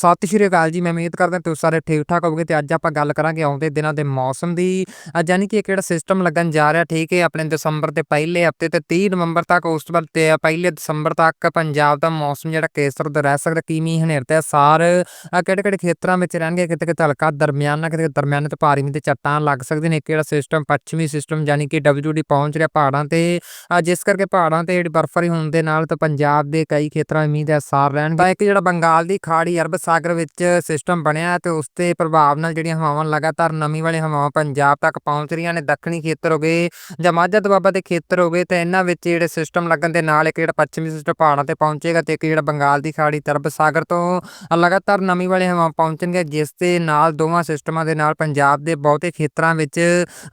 ਸਤਿ ਸ਼੍ਰੀ ਅਕਾਲ ਜੀ ਮੈਂ ਉਮੀਦ ਕਰਦਾ ਤੁਸੀਂ ਸਾਰੇ ਠੀਕ ਠਾਕ ਹੋਵੋਗੇ ਤੇ ਅੱਜ ਆਪਾਂ ਗੱਲ ਕਰਾਂਗੇ ਆਉਂਦੇ ਦਿਨਾਂ ਦੇ ਮੌਸਮ ਦੀ। ਅ, ਯਾਨੀ ਕਿ ਇਹ ਕਿਹੜਾ ਸਿਸਟਮ ਲੱਗਣ ਜਾ ਰਿਹਾ ਠੀਕ ਹੈ ਆਪਣੇ ਦਸੰਬਰ ਦੇ ਪਹਿਲੇ ਹਫ਼ਤੇ ਤੇ 30 ਨਵੰਬਰ ਤੱਕ ਉਸ ਤੋਂ ਬਾਅਦ ਤੇ ਪਹਿਲੇ ਦਸੰਬਰ ਤੱਕ ਪੰਜਾਬ ਦਾ ਮੌਸਮ ਜਿਹੜਾ ਕੇਸਰ ਦਾ ਰਹਿ ਸਕਦਾ ਕੀ ਮੀਂਹ ਹਨੇਰ ਤੇ ਸਾਰ ਕਿਹੜੇ ਕਿਹੜੇ ਖੇਤਰਾਂ ਵਿੱਚ ਰਹਿਣਗੇ ਕਿਤੇ ਕਿਤੇ ਹਲਕਾ ਦਰਮਿਆਨਾ ਕਿਤੇ ਕਿਤੇ ਦਰਮਿਆਨੇ ਤੇ ਭਾਰੀ ਮੀਂਹ ਦੇ ਚੱਟਾਂ ਲੱਗ ਸਕਦੇ ਨੇ ਇਹ ਕਿਹੜਾ ਸਿਸਟਮ ਪੱਛਮੀ ਸਿਸਟਮ ਯਾਨੀ ਕਿ ਡਬਲਯੂਡੀ ਪਹੁੰਚ ਰਿਹਾ ਪਹਾੜਾਂ ਤੇ ਜਿਸ ਕਰਕੇ ਪਹਾੜਾਂ ਤੇ ਜਿਹੜੀ ਬਰਫ਼ਬਾਰੀ ਹੋਣ ਦੇ ਨਾਲ ਤਾਂ ਪੰਜਾਬ ਦੇ ਕਈ ਖੇਤਰਾਂ ਵਿੱਚ ਮੀਂਹ ਦੇ ਅਸਾਰ ਰਹਿਣਗੇ। ਇੱਕ ਜਿਹੜਾ ਬੰਗਾਲ ਦੀ ਖਾੜੀ ਅਰਬ ਸਾਗਰ ਵਿੱਚ ਸਿਸਟਮ ਬਣਿਆ ਹੈ ਤੇ ਉਸ ਦੇ ਪ੍ਰਭਾਵ ਨਾਲ ਜਿਹੜੀਆਂ ਹਵਾਵਾਂ ਲਗਾਤਾਰ ਨਮੀ ਵਾਲੀਆਂ ਹਵਾਵਾਂ ਪੰਜਾਬ ਤੱਕ ਪਹੁੰਚ ਰਹੀਆਂ ਨੇ ਦੱਖਣੀ ਖੇਤਰ ਹੋ ਗਏ ਜਾਂ ਮਾਝਾ ਦੁਆਬਾ ਦੇ ਖੇਤਰ ਹੋ ਗਏ ਤੇ ਇਹਨਾਂ ਵਿੱਚ ਜਿਹੜੇ ਸਿਸਟਮ ਲੱਗਣ ਦੇ ਨਾਲ ਇੱਕ ਜਿਹੜਾ ਪੱਛਮੀ ਸਿਸਟਮ ਪਹਾੜਾਂ ਤੇ ਪਹੁੰਚੇਗਾ ਤੇ ਇੱਕ ਜਿਹੜਾ ਬੰਗਾਲ ਦੀ ਖਾੜੀ ਤਰਬ ਸਾਗਰ ਤੋਂ ਲਗਾਤਾਰ ਨਮੀ ਵਾਲੇ ਹਵਾਵਾਂ ਪਹੁੰਚਣਗੇ ਜਿਸ ਦੇ ਨਾਲ ਦੋਵਾਂ ਸਿਸਟਮਾਂ ਦੇ ਨਾਲ ਪੰਜਾਬ ਦੇ ਬਹੁਤੇ ਖੇਤਰਾਂ ਵਿੱਚ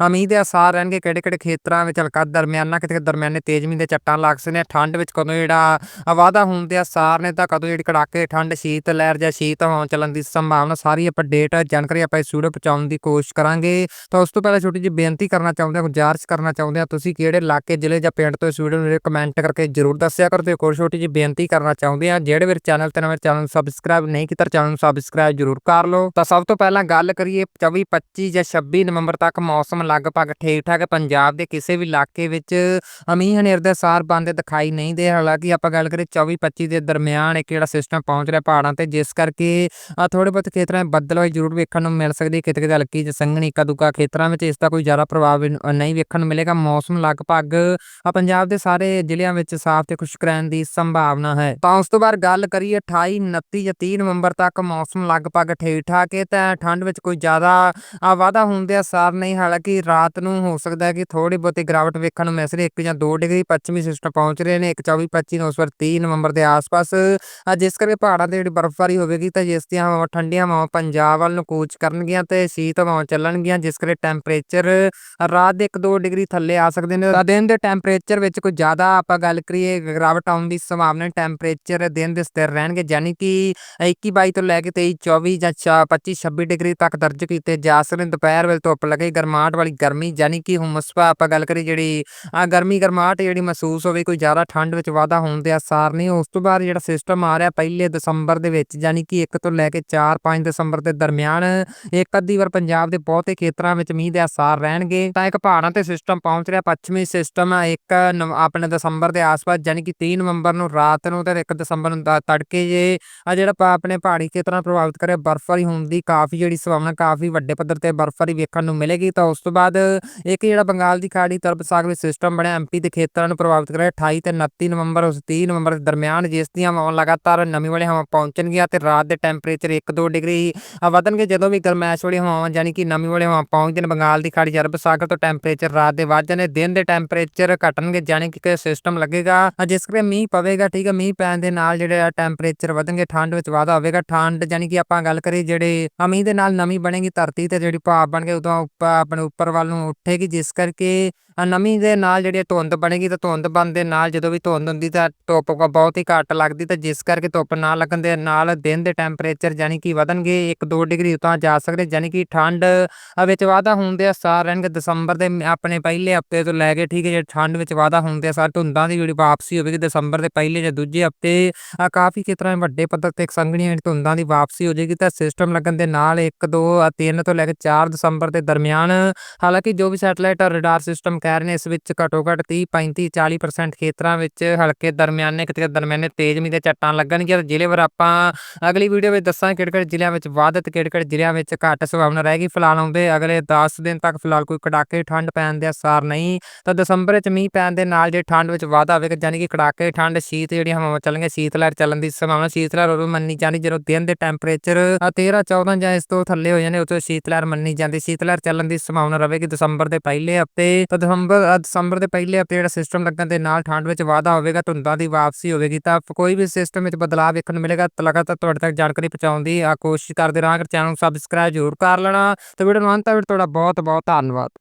ਅ, ਦੇ ਅਸਾਰ ਰਹਿਣਗੇ ਕਿਹੜੇ ਕਿਹੜੇ ਖੇਤਰਾਂ ਵਿੱਚ ਹਲਕਾ ਦਰਮਿਆਨਾ ਕਿਤੇ ਦਰਮਿਆਨੇ ਤੇਜ਼ ਮੀਂਹ ਦੇ ਚੱਟਾਂ ਲੱਗ ਸਕਦੇ ਨੇ ਠੰਡ ਵਿੱਚ ਕਦੋਂ ਜਿਹੜਾ ਵਾਧਾ ਹੋਣ ਦੇ ਅਸਾਰ ਨੇ ਤਾਂ ਕਦੋਂ ਜਿਹੜੀ ਕੜਾਕੇ ਠੰਡ ਸ਼ੀਤ ਲਹਿਰ ਜਾਂ ਸ਼ੀਤ ਹਵਾਵਾਂ ਚੱਲਣ ਦੀ ਸੰਭਾਵਨਾ ਸਾਰੀ ਆਪਾਂ ਡੇਟ ਜਾਣਕਾਰੀ ਆਪਾਂ ਇਸ ਵੀਡੀਓ ਪਹੁੰਚਾਉਣ ਦੀ ਕੋਸ਼ਿਸ਼ ਕਰਾਂਗੇ। ਤਾਂ ਉਸ ਤੋਂ ਪਹਿਲਾਂ ਛੋਟੀ ਜਿਹੀ ਬੇਨਤੀ ਕਰਨਾ ਚਾਹੁੰਦੇ ਹਾਂ, ਗੁਜ਼ਾਰਿਸ਼ ਕਰਨਾ ਚਾਹੁੰਦੇ ਹਾਂ, ਤੁਸੀਂ ਕਿਹੜੇ ਇਲਾਕੇ, ਜ਼ਿਲ੍ਹੇ ਜਾਂ ਪਿੰਡ ਤੋਂ ਇਸ ਵੀਡੀਓ ਨੂੰ ਕਮੈਂਟ ਕਰਕੇ ਜਰੂਰ ਦੱਸਿਆ ਕਰੋ ਤੇ ਇੱਕ ਹੋਰ ਛੋਟੀ ਜਿਹੀ ਬੇਨਤੀ ਕਰਨਾ ਚਾਹੁੰਦੇ ਹਾਂ, ਜਿਹੜੇ ਵੀਰ ਚੈਨਲ ਤੇ ਨਵੇਂ ਚੈਨਲ ਨੂੰ ਸਬਸਕ੍ਰਾਈਬ ਨਹੀਂ ਕੀਤਾ, ਚੈਨਲ ਨੂੰ ਸਬਸਕ੍ਰਾਈਬ ਜਰੂਰ ਕਰ ਲਓ। ਤਾਂ ਸਭ ਤੋਂ ਪਹਿਲਾਂ ਗੱਲ ਕਰੀਏ 24 25 ਜਾਂ 26 ਨਵੰਬਰ ਤੱਕ ਮੌਸਮ ਲਗਭਗ ਠੀਕ ਠਾਕ ਪੰਜਾਬ ਦੇ ਕਿਸੇ ਵੀ ਇਲਾਕੇ ਵਿੱਚ ਮੀਂਹ ਹਨੇਰ ਦੇ ਸਾਰ ਬੰਦੇ ਦਿਖਾਈ ਨਹੀਂ ਦੇ ਹਾਲਾਂਕਿ ਆਪਾਂ ਗੱਲ ਕਰੀਏ 24 25 ਦੇ ਦਰਮਿਆਨ ਇੱਕ ਜਿਹੜਾ ਸਿਸਟਮ ਪਹੁੰਚ ਰਿਹਾ ਪਹਾੜਾਂ ਤੇ, ਜਿਸ ਕਰਕੇ ਥੋੜੇ ਬਹੁਤ ਖੇਤਰਾਂ ਵਿੱਚ ਬੱਦਲਵਾਈ ਜ਼ਰੂਰ ਵੇਖਣ ਨੂੰ ਮਿਲ ਸਕਦੀ ਹੈ। ਕਿਤੇ ਕਿਤੇ ਹਲਕੀ ਜਿਹੀ ਸੰਘਣੀ ਕਦੂਕਾ ਖੇਤਰਾਂ ਵਿੱਚ ਇਸ ਦਾ ਕੋਈ ਜ਼ਿਆਦਾ ਪ੍ਰਭਾਵ ਨਹੀਂ ਵੇਖਣ ਨੂੰ ਮਿਲੇਗਾ। ਮੌਸਮ ਲਗਭਗ ਪੰਜਾਬ ਦੇ ਸਾਰੇ ਜ਼ਿਲ੍ਹਿਆਂ ਵਿੱਚ ਸਾਫ਼ ਤੇ ਖੁਸ਼ਕ ਰਹਿਣ ਦੀ ਸੰਭਾਵਨਾ ਹੈ। ਤਾਂ ਉਸ ਤੋਂ ਬਾਅਦ ਗੱਲ ਕਰੀਏ 28 29 ਜਾਂ 30 ਨਵੰਬਰ ਤੱਕ ਮੌਸਮ ਲਗਭਗ ਠੀਕ ਠਾਕ ਹੈ। ਤਾਂ ਠੰਡ ਵਿੱਚ ਕੋਈ ਜ਼ਿਆਦਾ ਵਾਧਾ ਹੋਣ ਦੇ ਅਸਾਰ ਨਹੀਂ। ਹਾਲਾਂਕਿ ਰਾਤ ਨੂੰ ਹੋ ਸਕਦਾ ਹੈ ਕਿ ਥੋੜੀ ਬਹੁਤੀ ਗਿਰਾਵਟ ਵੇਖਣ ਨੂੰ ਮਿਲ ਸਕਦੀ ਹੈ। 1 ਜਾਂ 2 ਡਿਗਰੀ ਪੱਛਮੀ ਸਿਸਟਮ ਪਹੁੰਚ ਰਹੇ ਨੇ। 1 24 25 ਨੂੰ ਉਸ ਵਾਰ 30 ਨਵੰਬਰ ਦੇ ਆਸ-ਪਾਸ। ਜਿਸ ਕਰਕੇ ਪਹਾੜਾਂ ਤੇ ਜਿਹੜੀ ਬਰਫ਼ਬਾਰੀ ਹੋਵੇਗੀ ਤਾਂ ਜਿਸ ਦੀਆਂ ਠੰਡੀਆਂ ਹਵਾਵਾਂ ਪੰਜਾਬ ਵੱਲ ਨੂੰ ਕੂਚ ਕਰਨਗੀਆਂ ਤੇ ਸ਼ੀਤ ਹਵਾਵਾਂ ਚੱਲਣਗੀਆਂ, ਜਿਸ ਕਰਕੇ ਟੈਂਪਰੇਚਰ ਰਾਤ ਦੇ 1-2 ਡਿਗਰੀ ਥੱਲੇ ਆ ਸਕਦੇ ਨੇ। ਦਿਨ ਦੇ ਟੈਂਪਰੇਚਰ ਵਿੱਚ ਕੋਈ ਜ਼ਿਆਦਾ ਆਪਾਂ ਗੱਲ ਕਰੀਏ, ਗਿਰਾਵਟ ਆਉਣ ਦੀ ਸੰਭਾਵਨਾ ਟੈਂਪਰੇਚਰ ਦਿਨ ਦੇ ਸਥਿਰ ਰਹਿਣਗੇ, ਯਾਨੀ ਕਿ 21 22 ਤੋਂ ਲੈ ਕੇ 23 24 ਜਾਂ 25 26 ਡਿਗਰੀ ਤੱਕ ਦਰਜ ਕੀਤੇ ਜਾ ਸਕਦੇ ਨੇ। ਦੁਪਹਿਰ ਵੇਲੇ ਧੁੱਪ ਲੱਗੇ, ਗਰਮਾਹਟ ਵਾਲੀ ਗਰਮੀ, ਯਾਨੀ ਕਿ ਹੁਮਸ ਆਪਾਂ ਗੱਲ ਕਰੀ ਜਿਹੜੀ ਆ ਗਰਮੀ ਗਰਮਾਹਟ ਜਿਹੜੀ ਮਹਿਸੂਸ ਹੋਵੇ, ਕੋਈ ਜ਼ਿਆਦਾ ਠੰਡ ਵਿੱਚ ਵਾਧਾ ਹੋਣ ਦੇ ਆਸਾਰ ਨਹੀਂ। ਉਸ ਤੋਂ ਬਾਅਦ ਜਿਹੜਾ ਸਿਸਟਮ ਆ ਰਿਹਾ, ਪਹਿਲੇ ਦਸੰਬਰ ਦੇ ਵਿੱਚ, ਯਾਨੀ ਕਿ 1 ਤੋਂ ਲੈ ਕੇ 4 5 ਦਸੰਬਰ ਦੇ ਦਰਮਿਆਨ ਇੱਕ ਅੱਧੀ ਵਾਰ ਪੰਜਾਬ ਦੇ ਬਹੁਤੇ ਖੇਤਰਾਂ ਵਿੱਚ ਮੀਂਹ ਦੇ ਆਸਾਰ ਰਹਿਣਗੇ। ਤਾਂ ਇੱਕ ਪਹਾੜਾਂ ਤੇ ਸਿਸਟਮ ਪਹੁੰਚ ਰਿਹਾ, ਪੱਛਮੀ ਸਿਸਟਮ ਇੱਕ ਨਵ- ਆਪਣੇ ਦਸੰਬਰ ਦੇ ਆਸ-ਪਾਸ ਯਾਨੀ ਕਿ 3 ਨਵੰਬਰ ਨੂੰ ਰਾਤ ਨੂੰ ਤੇ 1 ਦਸੰਬਰ ਨੂੰ ਤੜਕੇ ਜੇ ਆ ਜਿਹੜਾ ਪ- ਆਪਣੇ ਪਹਾੜੀ ਖੇਤਰਾਂ ਨੂੰ ਪ੍ਰਭਾਵਿਤ ਕਰੇ ਬਰਫ਼ਬਾਰੀ ਹੋਣ ਦੀ ਕਾਫੀ ਜਿਹੜੀ ਸੰਭਾਵਨਾ, ਕਾਫੀ ਵੱਡੇ ਪੱਧਰ ਤੇ ਬਰਫ਼ਬਾਰੀ ਵੇਖਣ ਨੂੰ ਮਿਲੇਗੀ। ਤਾਂ ਉਸ ਤੋਂ ਬਾਅਦ ਇੱਕ ਜਿਹੜਾ ਬੰਗਾਲ ਦੀ ਖਾੜੀ ਤਰਫ ਸਾਗਰ ਵਿੱਚ ਸਿਸਟਮ ਬਣਿਆ ਐਮਪੀ ਦੇ ਖੇਤਰਾਂ ਨੂੰ ਪ੍ਰਭਾਵਿਤ ਕਰੇ 28 ਤੇ 29 ਨਵੰਬਰ, ਉਸ 30 ਨਵੰਬਰ ਦੇ ਦਰਮਿਆਨ ਜਿਸ ਦੀਆਂ ਹਵਾਵਾਂ ਲਗਾਤਾਰ ਨਮੀ ਵਾਲੀਆਂ ਹਵਾ ਪਹੁੰਚਣਗੀਆਂ ਤੇ ਰਾਤ ਦੇ ਟੈਂਪਰੇਚਰ 1-2 ਡਿਗਰੀ ਅ, ਵਧਣਗੇ। ਜਦੋਂ ਵੀ ਗਰਮੈਸ਼ ਵਾਲੀਆਂ ਹਵਾਵਾਂ ਯਾਨੀ ਕਿ ਨਮੀ ਵਾਲੀਆਂ ਹਵਾਵਾਂ ਪਹੁੰਚਦੇ ਨੇ ਬੰਗਾਲ ਦੀ ਖਾੜੀ ਅਰਬ ਸਾਗਰ ਤੋਂ ਟੈਂਪਰੇਚਰ ਰਾਤ ਦੇ ਵੱਧ ਜਾਣੇ ਦਿਨ ਦੇ ਟੈਂਪਰੇਚਰ ਘਟਣਗੇ ਯਾਨੀ ਕਿ ਸਿਸਟਮ ਲੱਗੇਗਾ। ਜਿਸ ਕਰਕੇ ਮੀਂਹ ਪਵੇਗਾ ਠੀਕ ਹੈ ਮੀਂਹ ਪੈਣ ਦੇ ਨਾਲ ਜਿਹੜੇ ਟੈਂਪਰੇਚਰ ਵਧਣਗੇ ਠੰਡ ਵਿੱਚ ਵਾਧਾ ਹੋਵੇਗਾ। ਠੰਡ ਯਾਨੀ ਕਿ ਆਪਾਂ ਗੱਲ ਕਰੀ ਜਿਹੜੇ ਮੀਂਹ ਦੇ ਨਾਲ ਨਮੀ ਬਣੇਗੀ ਧਰਤੀ ਤੇ ਜਿਹੜੀ ਭਾਪ ਬਣ ਕੇ ਉਦੋਂ ਆਪਣੇ ਉੱਪਰ ਵੱਲ ਨੂੰ ਉੱਠੇਗੀ। ਜਿਸ ਕਰਕੇ ਨਮੀ ਦੇ ਨਾਲ ਜਿਹੜੀ ਧੁੰਦ ਬਣੇਗੀ ਤਾਂ ਧੁੰਦ ਬਣ ਦੇ ਨਾਲ ਜਦੋਂ ਵੀ ਧੁੰਦ ਹੁੰਦੀ ਤਾਂ ਧੁੱਪ ਕ- ਬਹੁਤ ਹੀ ਘੱਟ ਲੱਗਦੀ ਤਾਂ ਜਿਸ ਕਰਕੇ ਧੁੱਪ ਨਾ ਲੱਗਣ ਦੇ ਨਾਲ ਦਿਨ ਦੇ ਟੈਂਪਰੇਚਰ ਯਾਨੀ ਕਿ ਵਧਣਗੇ 1-2 ਡਿਗਰੀ ਉਤਾਂ ਜਾ ਸਕਦੇ ਯਾਨੀ ਕਿ ਠੰਡ ਵਿੱਚ ਵਾਧਾ ਹੁੰਦੇ ਆ ਸਾਰ ਰਹਿਣਗੇ। ਦਸੰਬਰ ਦੇ ਆਪਣੇ ਪਹਿਲੇ ਹਫ਼ਤੇ ਤੋਂ ਲੈ ਕੇ ਠੀਕ ਹੈ, ਜੇ ਠੰਡ ਵਿੱਚ ਵਾਧਾ ਹੁੰਦੇ ਆ ਸਾਰ ਧੁੰਦਾਂ ਦੀ ਜਿਹੜੀ ਵਾਪਸੀ ਹੋਵੇਗੀ ਦਸੰਬਰ ਦੇ ਪਹਿਲੇ ਜਾਂ ਦੂਜੇ ਹਫ਼ਤੇ ਕਾਫੀ ਖੇਤਰਾਂ ਵਿੱਚ ਵੱਡੇ ਪੱਧਰ ਤੇ ਇੱਕ ਸੰਘਣੀਆਂ ਧੁੰਦਾਂ ਦੀ ਵਾਪਸੀ ਹੋ ਜਾਏਗੀ ਤਾਂ ਸਿਸਟਮ ਲੱਗਣ ਦੇ ਨਾਲ 1 2 3 ਤੋਂ ਲੈ ਕੇ 4 ਦਸੰਬਰ ਦੇ ਦਰਮਿਆਨ ਹਾਲਾਂਕਿ ਜੋ ਵੀ ਸੈਟਲਾਈਟ ਰਡਾਰ ਸਿਸਟਮ ਕਹਿ ਨੇ ਇਸ ਵਿੱਚ ਘੱਟੋ ਘੱਟ 30 35 40% ਖੇਤਰਾਂ ਵਿੱਚ ਹਲਕੇ ਦਰਮਿਆਨੇ, ਕਿਤੇ ਦਰਮਿਆਨੇ ਤੇਜ਼ ਮੀਂਹ ਦੇ ਚੱਟਾਂ ਲੱਗਣਗੀਆਂ ਜ਼ਿਲ੍ਹੇ ਵਾਰ ਆਪਾਂ ਅਗਲੀ ਵੀਡੀਓ ਵਿੱਚ ਦੱਸਾਂਗੇ ਕਿਹੜੇ ਕਿਹੜੇ ਜ਼ਿਲ੍ਹਿਆਂ ਵਿੱਚ ਵੱਧ ਤੇ ਕਿਹੜੇ ਕਿਹੜੇ ਜ਼ਿਲ੍ਹਿਆਂ ਵਿੱਚ ਘੱਟ ਸੰਭਾਵਨਾ ਰਹੇਗੀ। ਫਿਲਹਾਲ ਆਉਂਦੇ ਅਗਲੇ 10 ਦਿਨ ਤੱਕ ਫਿਲਹਾਲ ਕੋਈ ਕੜਾਕੇ ਠੰਡ ਪੈਣ ਦੇ ਅਸਾਰ ਨਹੀਂ। ਤਾਂ ਦਸੰਬਰ ਵਿੱਚ ਮੀਂਹ ਪੈਣ ਦੇ ਨਾਲ ਜੇ ਠੰਡ ਵਿੱਚ ਵਾਧਾ ਹੋਵੇਗਾ ਯਾਨੀ ਕਿ ਕੜਾਕੇ ਠੰਡ, ਸ਼ੀਤ ਜਿਹੜੀਆਂ ਹਵਾਵਾਂ ਚੱਲਣਗੀਆਂ ਸ਼ੀਤ ਲਹਿਰ ਚੱਲਣ ਦੀ ਸੰਭਾਵਨਾ ਸ਼ੀਤ ਲਹਿਰ ਉਹ ਮੰਨੀ ਜਾਂਦੀ ਜਦੋਂ ਦਿਨ ਦੇ ਟੈਂਪਰੇਚਰ 13 14 ਜਾਂ ਇਸ ਤੋਂ ਥੱਲੇ ਹੋ ਜਾਂਦੇ, ਉਦੋਂ ਸ਼ੀਤ ਲਹਿਰ ਮੰਨੀ ਜਾਂਦੀ। ਸ਼ੀਤ ਲਹਿਰ ਚੱਲਣ ਦੀ ਸੰਭਾਵਨਾ ਰਹੇਗੀ ਦਸੰਬਰ ਦੇ ਪਹਿਲੇ ਹਫ਼ਤੇ। ਤਾਂ ਨਵੰਬਰ ਦਸੰਬਰ ਦੇ ਪਹਿਲੇ ਹਫ਼ਤੇ ਜਿਹੜਾ ਸਿਸਟਮ ਲੱਗਣ ਦੇ ਨਾਲ ਠੰਡ ਵਿੱਚ ਵਾਧਾ ਹੋਵੇਗਾ, ਧੁੰਦਾਂ ਦੀ ਵਾਪਸੀ ਹੋਵੇਗੀ, ਤਾਂ ਕੋਈ ਵੀ ਸਿਸਟਮ ਵਿੱਚ ਬਦਲਾਅ ਵੇਖਣ ਨੂੰ ਮਿਲੇਗਾ ਲਗਾਤਾਰ ਤੁਹਾਡੇ ਤੱਕ ਜਾਣਕਾਰੀ ਪਹੁੰਚਾਉਣ ਦੀ ਆ ਕੋਸ਼ਿਸ਼ ਕਰਦੇ ਰਹਾਂਗੇ ਚੈਨਲ ਨੂੰ ਸਬਸਕ੍ਰਾਈਬ ਜ਼ਰੂਰ ਕਰ ਲੈਣਾ। ਤੇ ਵੀਡੀਓ ਨੂੰ ਅੰਤ ਤੱਕ ਤੁਹਾਡਾ ਬਹੁਤ ਬਹੁਤ ਧੰਨਵਾਦ।